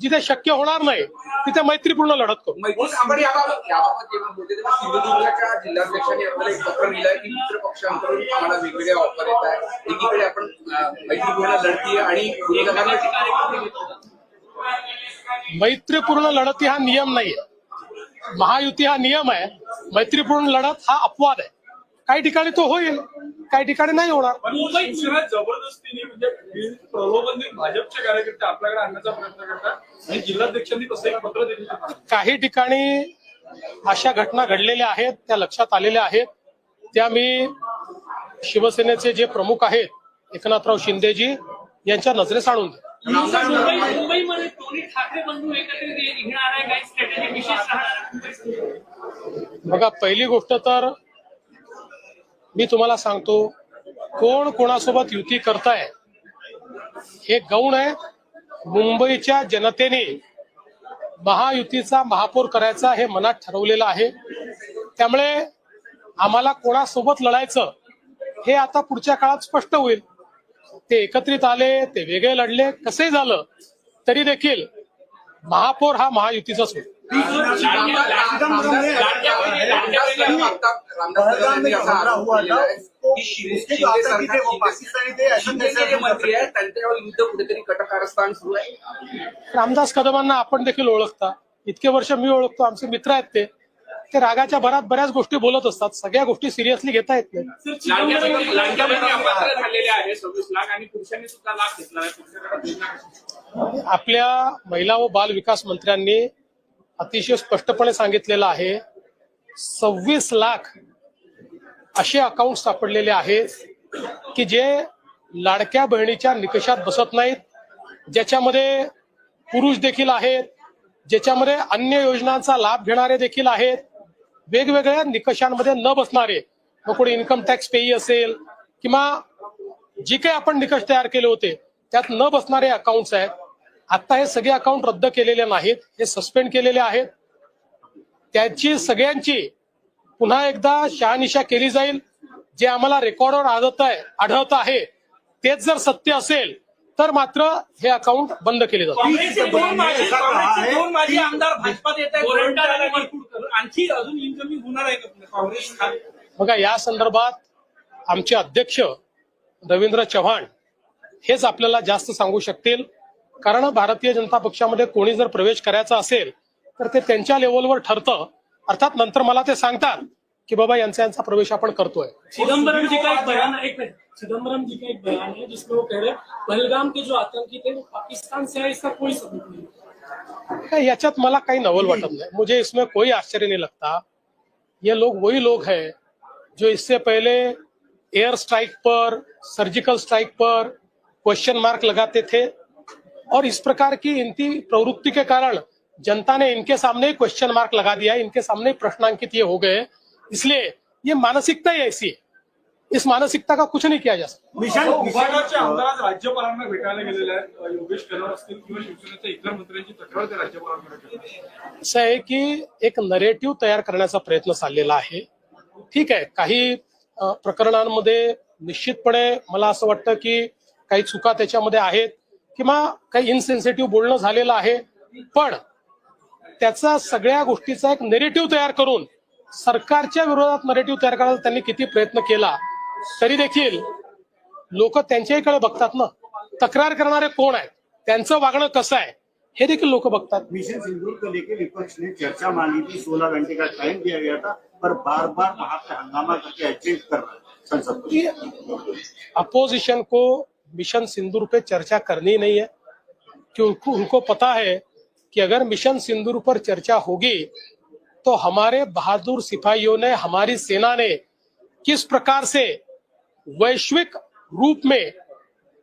जिथे शक्य होणार नाही तिथे मैत्रीपूर्ण लढत करू. मैत्री आपण याबाबत याबाबत जेव्हा बोलते तेव्हा सिंधुदुर्गच्या जिल्हाध्यक्षांनी आपल्याला एक पत्र लिहिलंय की मित्र पक्षांकडून आम्हाला वेगवेगळ्या ऑफ़र येत आहे एकीकडे आपण मैत्रीपूर्ण आणि लढती हा नियम नाहीये. महायुती हा नियम आहे. मैत्रीपूर्ण लढत हा अपवाद आहे. काही ठिकाणी तो होईल. काही ठिकाणी नाही होणार. पण जबरदस्तीने म्हणजे प्रलोभन भाजपचे कार्यकर्ते आपल्याकडे आणण्याचा प्रयत्न करतात आणि जिल्हाध्यक्षांनी तसं एक पत्र दिलं काही ठिकाणी अशा घटना घडलेल्या आहेत त्या लक्षात आलेल्या आहेत. त्या मी शिवसेनेचे जे प्रमुख आहेत एकनाथराव शिंदेजी यांच्या नजरेस आणून देईन. मुंबई मुंबईमध्ये दोन्ही ठाकरे बंधू एकत्रित येणार आहे काही स्ट्रॅटेजी विशेष राहणार बघा पहिली गोष्ट तर मी तुम्हाला सांगतो कोण कोणासोबत युती करताय हे गौण आहे. मुंबईच्या जनतेने महायुतीचा महापौर करायचा हे मनात ठरवलेलं आहे. त्यामुळे आम्हाला कोणासोबत लढायचं हे आता पुढच्या काळात स्पष्ट होईल. ते एकत्रित आले ते वेगळे लढले कसे झालं तरी देखील महापौर हा महायुतीचाच होईल. रामदास कदमांना आपण देखील ओळखता. इतके वर्ष मी ओळखतो आमचे मित्र आहेत ते. ते रागाच्या भरात बऱ्याच गोष्टी बोलत असतात. सगळ्या गोष्टी सिरियसली घेता येत नाही आपल्या महिला व बाल विकास मंत्र्यांनी अतिशय स्पष्टपणे सांगितलेलं आहे. सव्वीस लाख असे अकाउंट सापडलेले आहेत की जे लाडक्या बहिणीच्या निकषात बसत नाहीत. ज्याच्यामध्ये पुरुष देखील आहेत ज्याच्यामध्ये अन्य योजनांचा लाभ घेणारे देखील आहेत. वेगवेगळ्या निकषांमध्ये न बसणारे मग कोणी इन्कम टॅक्स पेई असेल किंवा जी काही आपण निकष तयार केले होते त्यात न बसणारे अकाउंट्स आहेत. आता हे सगळे अकाउंट रद्द केलेले नाहीत हे सस्पेंड केलेले आहेत. त्याची सगळ्यांची पुन्हा एकदा शहानिशा केली जाईल. जे आम्हाला रेकॉर्डवर आढळत आहे आढळत आहे तेच जर सत्य असेल तर मात्र हे अकाउंट बंद केले काँग्रेस बघा या संदर्भात आमचे अध्यक्ष रवींद्र चव्हाण हेच आपल्याला जास्त सांगू शकतील. कारण भारतीय जनता पक्षामध्ये कोणी जर प्रवेश करायचा असेल तर ते त्यांच्या लेवलवर ठरतं. अर्थात नंतर मला ते सांगतात की बाबा यांचा यांचा प्रवेश आपण करतोय. चिदम्बरम जी का एक बयान एक मिनट. चिदम्बरम जी का एक बयान है जिसमें वो कह रहे पहलगाम के जो आतंकी थे वो पाकिस्तान से आए इसका कोई सबूत नहीं याच्यात मला काही नवल वाटत नाही. मुझे इसमें कोई आश्चर्य नहीं लगता. ये लोग वही लोग हैं जो इससे पहले एयर स्ट्राइक पर सर्जिकल स्ट्राइक पर क्वेश्चन मार्क लगाते थे और इस प्रकार की इनकी प्रवृत्ति के कारण जनता ने इनके सामने क्वेश्चन मार्क लगा दिया इनके सामने प्रश्नांकित ये हो गए। इसलिए ये मानसिकता ही ऐसी है। इस मानसिकता का कुछ नहीं किया जा सकता। उभाटाचे आमदार आज राज्यपालांना भेटायला गेलेले आहेत योगेश कदम असतील किंवा शिवसेनेच्या इतर मंत्र्यांची तक्रार ते राज्यपालांकडे. असं आहे की एक नरेटिव्ह तयार करण्याचा प्रयत्न चाललेला आहे. ठीक आहे काही प्रकरणांमध्ये निश्चितपणे मला असं वाटतं की काही चुका त्याच्यामध्ये आहेत. किंवा काही इनसेन्सिटिव्ह बोलणं झालेलं आहे. पण त्याचा सगळ्या गोष्टीचा एक नेरेटिव्ह तयार करून सरकारच्या विरोधात नरेटिव्ह तयार करायचा त्यांनी किती प्रयत्न केला तरी देखील लोक त्यांच्याकडे बघतात ना. तक्रार करणारे कोण आहेत? त्यांचं वागणं कसं आहे? हे देखील लोक बघतात. मिशन सिंदूर को लेकर विपक्ष ने चर्चा मांगी थी सोलह घंटे का टाइम दिया गया था पर बार बार वहां पे हंगामा करके एडजेस्ट कर रहे हैं संसद अपोजिशन को मिशन सिंदूर पे चर्चा करनी नहीं है। कि उनको उनको पता है कि अगर मिशन सिंदूर पर चर्चा होगी तो हमारे बहादुर सिपाहियों ने, हमारी सेना ने किस प्रकार से वैश्विक रूप में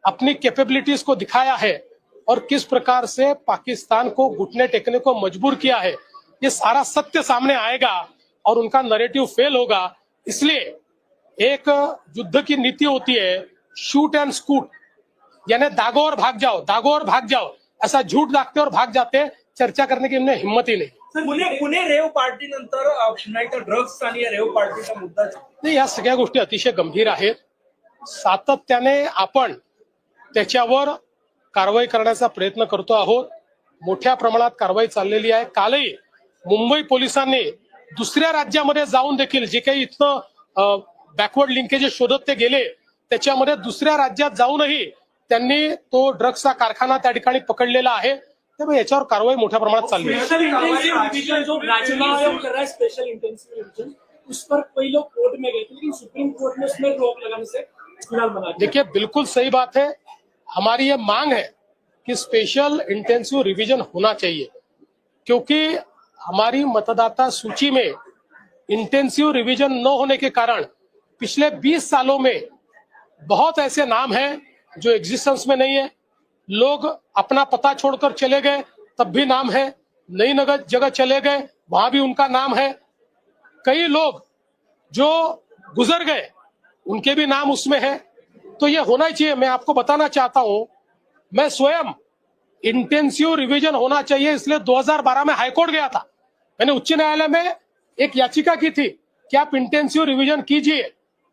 अपनी कैपेबिलिटीज को दिखाया है और किस प्रकार से पाकिस्तान को घुटने टेकने को मजबूर किया है, ये सारा सत्य सामने आएगा और उनका नरेटिव फेल होगा। इसलिए एक युद्ध की नीति होती है शूट एंड स्कूट. यानी दागो और भाग जाओ दागो और भाग जाओ. ऐसा झूठ दागते और भाग जाते चर्चा करने की उन्हें हिम्मत ही नहीं पुणे पुणे रेव पार्टी नंतर ड्रग्स आणि या रेव पार्टीचा मुद्दा नाही या सगळ्या गोष्टी अतिशय गंभीर आहेत. सातत्याने आपण त्याच्यावर कारवाई करण्याचा प्रयत्न करतो आहोत. मोठ्या प्रमाणात कारवाई चाललेली आहे. कालही मुंबई पोलिसांनी दुसऱ्या राज्यामध्ये जाऊन देखील जे काही इथनं बॅकवर्ड लिंकेजेस शोधत ते गेले त्याच्यामध्ये दुसऱ्या राज्यात जाऊनही त्यांनी तो ड्रग्सचा कारखाना त्या ठिकाणी पकडलेला आहे. त्यामुळे याच्यावर कारवाई मोठ्या प्रमाणात चालली आहे. स्पेशल इंटेंसिव रिवीजन जो चुनाव आयोग कर रहा है स्पेशल इंटेंसिव रिवीजन उस पर कई लोग कोर्ट में गए थे लेकिन सुप्रीम कोर्ट ने उसमें रोक लगाने से फ़िलहाल बना देखिए बिल्कुल सही बात है। हमारी ये मांग है कि स्पेशल इंटेंसिव रिवीजन होना चाहिए क्योंकि हमारी मतदाता सूची में इंटेंसिव रिवीजन न होने के कारण पिछले 20 सालों में बहुत ऐसे नाम हैं जो एग्जिस्टेंस में नहीं है। लोग अपना पता छोड़कर चले गए, तब भी नाम है। नई नगर जगह चले गए, वहाँ भी उनका नाम है। कई लोग जो गुजर गए, उनके भी नाम उसमें है। तो ये होना चाहिए। मैं आपको बताना चाहता हूँ, मैं स्वयं इंटेंसिव रिवीजन होना चाहिए, इसलिए 2012 में हाईकोर्ट गया था। मैंने उच्च न्यायालय में एक याचिका की थी कि आप इंटेंसिव रिवीजन कीजिए,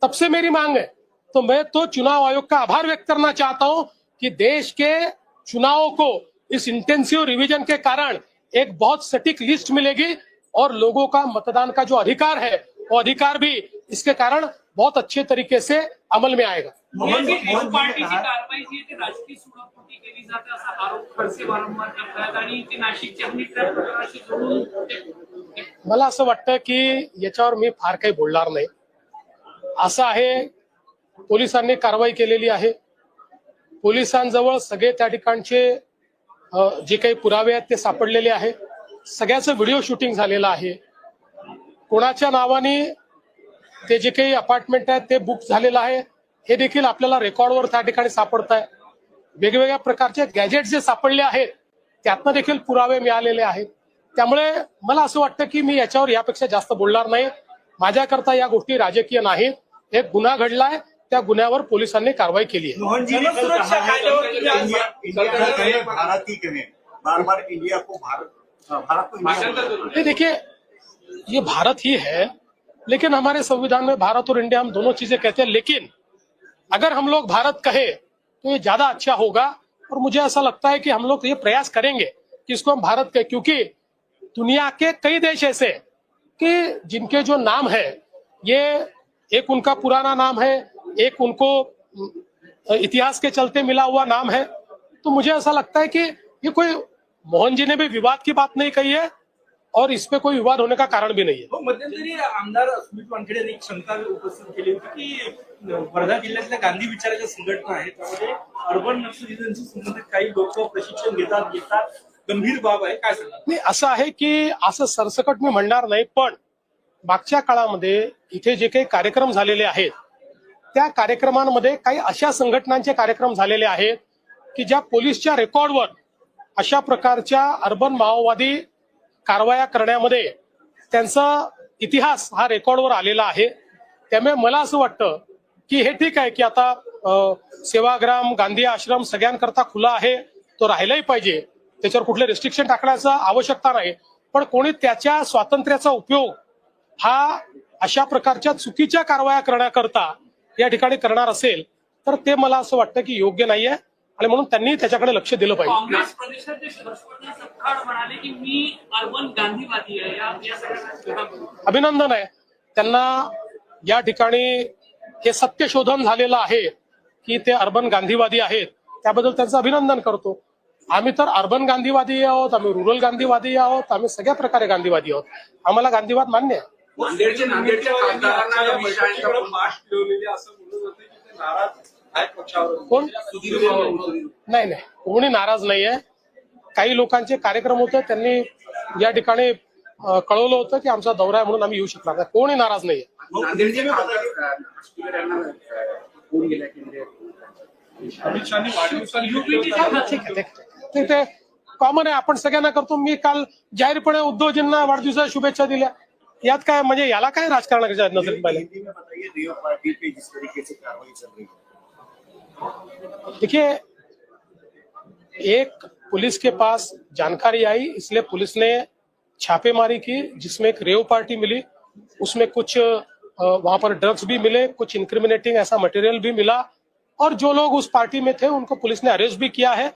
तब से मेरी मांग है। तो मैं तो चुनाव आयोग का आभार व्यक्त करना चाहता हूँ कि देश के चुनावों को इस इंटेंसिव रिवीजन के कारण एक बहुत सटीक लिस्ट मिलेगी और लोगों का मतदान का जो अधिकार है वो अधिकार भी इसके कारण बहुत अच्छे तरीके से अमल में आएगा। मोहन ते- मला असं वाटतं की याच्यावर मी फार काही बोलणार नाही. असं आहे पोलिसांनी कारवाई केलेली आहे. पोलिसांजवळ सगळे त्या ठिकाणचे जे काही पुरावे आहेत ते सापडलेले आहे. सगळ्याचं व्हिडिओ शूटिंग झालेलं आहे. कोणाच्या नावाने ते जे काही अपार्टमेंट आहेत ते बुक झालेलं आहे. हे देखील आपल्याला रेकॉर्डवर त्या ठिकाणी सापडत आहे वेगवेगळ्या प्रकारचे गॅजेट जे सापडले आहेत त्यातनं देखील पुरावे मिळालेले आहेत. त्यामुळे मला असं वाटतं की मी याच्यावर यापेक्षा जास्त बोलणार नाही. माझ्याकरता या गोष्टी राजकीय नाहीत. एक गुन्हा घडलाय त्या गुन्ह्यावर पोलिसांनी कारवाई केली आहे. ये देखिए ये भारत ही है लेकिन हमारे संविधान में भारत और इंडिया हम दोनों चीज़ें कहते हैं लेकिन अगर हम लोग भारत कहे तो ये ज़्यादा अच्छा होगा और मुझे ऐसा लगता है कि हम लोग ये प्रयास करेंगे कि इसको हम भारत कहें क्योंकि दुनिया के कई देश ऐसे हैं कि जिनके जो नाम है ये एक उनका पुराना नाम है एक उनको इतिहास के चलते मिला हुआ नाम है। तो मुझे ऐसा लगता है कि ये कोई मोहन जी ने भी विवाद की बात नहीं कही है और इस पे कोई विवाद होने का कारण भी नहीं है। मध्यंतरी आमदार सुमित वानखेडे यांनी शंका उपस्थित केली होती की वर्धा जिल्ह्यातल्या गांधी विचाराच्या संघटना आहेत त्यामध्ये अर्बन संबंधित काही लोक प्रशिक्षण घेतात घेतात. गंभीर बाब आहे काय नाही असं आहे की असं सरसकट मी म्हणणार नाही पण मागच्या काळामध्ये इथे जे काही कार्यक्रम झालेले आहेत त्या कार्यक्रमांमध्ये काही अशा संघटनांचे कार्यक्रम झालेले आहेत की ज्या पोलीसच्या रेकॉर्डवर अशा प्रकारच्या अर्बन माओवादी कारवाया करण्यामध्ये त्यांचा इतिहास हा रेकॉर्डवर आलेला आहे. त्यामुळे मला असं वाटतं की हे ठीक आहे की आता सेवाग्राम गांधी आश्रम सगळ्यांकरता खुला आहे तो राहिलाही पाहिजे. त्याच्यावर कुठले रिस्ट्रिक्शन टाकण्याचं आवश्यकता नाही. पण कोणी त्याच्या स्वातंत्र्याचा उपयोग हा अशा प्रकारच्या चुकीच्या कारवाया करण्याकरता या ठिकाणी करणार असेल तर ते मला असं वाटतं की योग्य नाहीये आणि म्हणून त्यांनी त्याच्याकडे लक्ष दिलं पाहिजे. काँग्रेस प्रदेशाध्यक्ष हर्षवर्धन सपकाळ म्हणाले की मी अर्बन गांधीवादी आहे या या सगळ्या अभिनंदन आहे. त्यांना या ठिकाणी हे सत्य शोधन झालेलं आहे की ते अर्बन गांधीवादी आहेत. त्याबद्दल त्यांचं अभिनंदन करतो. आम्ही तर अर्बन गांधीवादी आहोत आम्ही रुरल गांधीवादी आहोत आम्ही सगळ्या प्रकारे गांधीवादी आहोत. आम्हाला गांधीवाद मान्य आहे. नांदेडचे नांदेडच्या खासदारांना या विषयांचा पाठ ठेवलेली असं बोललं जातं की ते नाराज आहेत पक्षावर. कोण? सुधीर भाऊ नाही नाही. कोणी नाराज नाहीये. काही लोकांचे कार्यक्रम होते त्यांनी या ठिकाणी अं, कळवलं होतं की आमचा दौरा आहे म्हणून आम्ही येऊ शकणार नाही. कोणी नाराज नाहीये. नांदेडचे खासदार अ, आष्टीकर यांना अ, फोन गेला केंद्रीय अमित शहानी वाढदिवसानिमित्त युपीटीच्या ठीक आहे ठीक आहे. ते- ते कॉमन आहे. आपण सगळ्यांना करतो. मी काल जाहीरपणे उद्धवजींना वाढदिवसाच्या शुभेच्छा दिल्या. यात काय म्हणजे याला काय राजकारणाच्या नजरेत पाहिलं? हिंदी में बताइए रेव पार्टी पे जिस तरीके से कार्रवाई चल रही है। देखिए एक पुलिस के पास जानकारी आई इसलिए पुलिस ने छापेमारी की जिसमें एक रेव पार्टी मिली। उसमें कुछ वहाँ पर ड्रग्स भी मिले कुछ इंक्रिमिनेटिंग ऐसा मटेरियल भी मिला। और जो लोग उस पार्टी में थे उनको पुलिस ने अरेस्ट भी किया है।